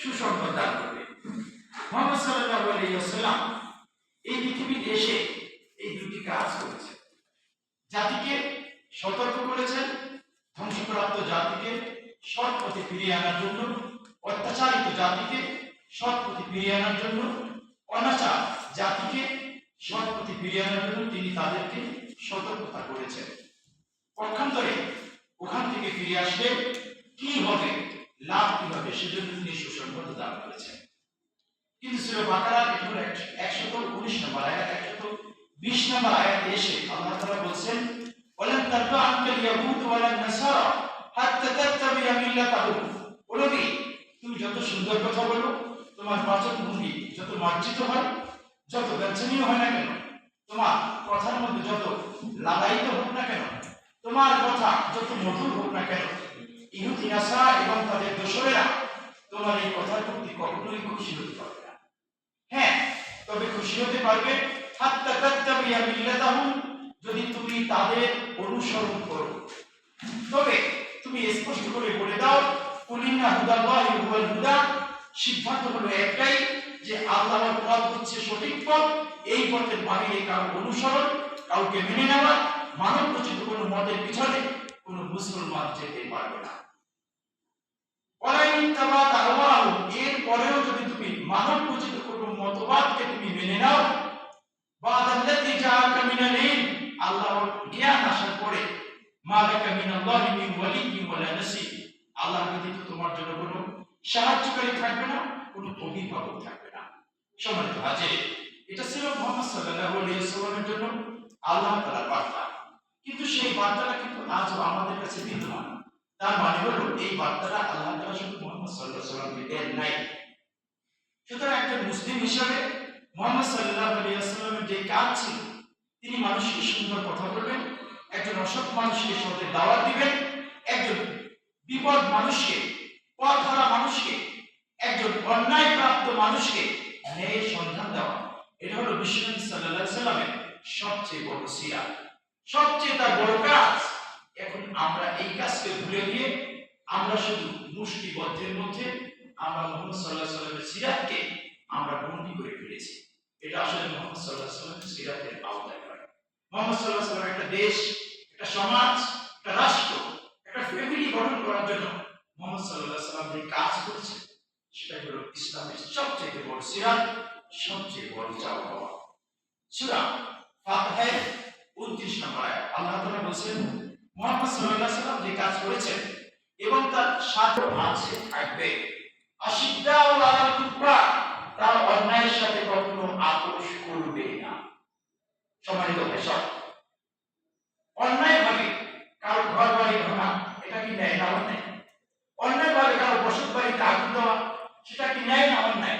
সুসংবাদ দান করবে। মোহাম্মদ সাল্লাল্লাহু আলাইহি ওয়াসাল্লাম এই পৃথিবীতে এসে এই দুটি কাজ করেছেন। জাতিকে সতর্ক করেছেন, ধ্বংসপ্রাপ্ত জাতিকে সৎ পথে ফিরিয়ে আনার জন্য, অত্যাচারিত জাতিকে সৎ পথে ফিরিয়ে আনার জন্য, অনাচার জাতিকে সৎ পথে ফিরিয়ে আনার জন্য তিনি তাদেরকে সতর্কতা করেছেন। পক্ষান্তরে ওখান থেকে ফিরে আসলে কি হবে? লাভ কি হবে সেজন্য তিনি সুসংবাদ দান করেছেন। কিন্তু সুরা বাকারা হলো একশত উনিশ নম্বর আয়াত, একশত বিশ নম্বর আয়াতে এসে আল্লাহ তাআলা বলছেন ইয়াহুদ নাসারা হাত্তা তাত্তাবিয়া মিল্লাতাহুম ও নবী তুমি যত সুন্দর কথা বলো, তোমার বাচন ভঙ্গি যত মার্জিত হয়, যত বাঞ্ছনীয় হয় না কেন, তোমার কথার মধ্যে যত লাগাইতে হোক না কেন, তোমার কথা যত মধুর হোক না কেন, ইহুদি নাসারা এবং তাদের দোসরেরা তোমার এই কথার প্রতি কখনোই খুশি হতে পারবে না। হ্যাঁ তবে খুশি হতে পারবে, হাত্তা তাত্তাবিয়া মিল্লাতাহুম, যদি তুমি তাদের অনুসরণ করো। তবে তুমি স্পষ্ট করে বলে দাও কুলিন্না হুদাল্লাহি হুয়াল হুদা। সিদ্ধান্ত হলো একটাই যে আল্লাহর পথ হচ্ছে সঠিক পথ, এই পথের বাইরে কারও অনুসরণ, কাউকে মেনে নেওয়া মানব রচিত কোনো মতের পিছনে কোনো মুসলমান যেতে পারবে না। এর পরেও যদি তুমি মানব রচিত কোনো মতবাদকে তুমি নাও বাদাল্লাতি জাআকা মিনাল ইলম আল্লাহর জ্ঞান আসার পরে, মালাকা মিনাল্লাহি মিন ওয়ালিয়্যিন ওয়ালা নাসির আল্লাহ ব্যতীত তোমার জন্য কোনো সাহায্যকারী থাকবে না, কোনো অভিভাবক থাকবে না। সম্মানিত হাজির, এটা ছিল মুহাম্মদ সাল্লাল্লাহু আলাইহি জন্য আল্লাহ তাআলার বার্তা। কিন্তু সেই বার্তাটা কিন্তু আজও আমাদের কাছে বিদ্যমান। তার মানে হলো, এই বার্তাটা আল্লাহ তাআলা শুধু মুহাম্মদ সাল্লাল্লাহু আলাইহি ওয়াসাল্লামকে দেন নাই। সুতরাং একজন মুসলিম হিসাবে মোহাম্মদ সাল্লাল্লাহু আলাইহি ওয়াসাল্লামের যে কাজ ছিল, তিনি মানুষকে সুন্দর কথা বলবেন, একজন অসৎ মানুষকে সত্যের দাওয়াত দিবেন, একজন বিপদ মানুষকে পথ হারা মানুষকে, একজন অন্যায় প্রাপ্ত মানুষকে ন্যায়ের সন্ধান দেওয়া। এটা হলো বিশ্বনবী আলাইহি সাল্লামের সবচেয়ে বড় সিরাত। সবচেয়ে তার বড় কাজ। এখন আমরা এই কাজকে ভুলে গিয়ে আমরা শুধু মুষ্টিবদ্ধের মধ্যে আমরা মোহাম্মদ সাল্লাহ সাল্লামের সিরাতকে আমরা বন্দি করে ফেলেছি। এটা আসলে মোহাম্মদ সাল্লাহ সাল্লামের সিরাতের আওতায় নয় মোহাম্মদ সাল্লাহ সাল্লাম একটা দেশ, একটা সমাজ, একটা রাষ্ট্র, একটা ফ্যামিলি গঠন করার জন্য মোহাম্মদ সাল্লাহ সাল্লাম যে কাজ করেছে সেটা হলো ইসলামের সবচেয়ে বড় সিরাত, সবচেয়ে বড় চাওয়া পাওয়া। সুরা ফাতহের উনত্রিশ নম্বর আল্লাহ তাআলা বলছেন যে কাজ করেছেন এবং তার সাথে আছে, থাকবে। ও তার অন্যায়ের সাথে কখনো আপোষ করবে না। সম্মানিত ভাষা অন্যায় কারও ঘর বাড়ি ভাঙা, এটা কি ন্যায় না অন্যায়? অন্যায় কারও বসত বাড়িতে আগুন দেওয়া, সেটা কি ন্যায় না অন্যায়?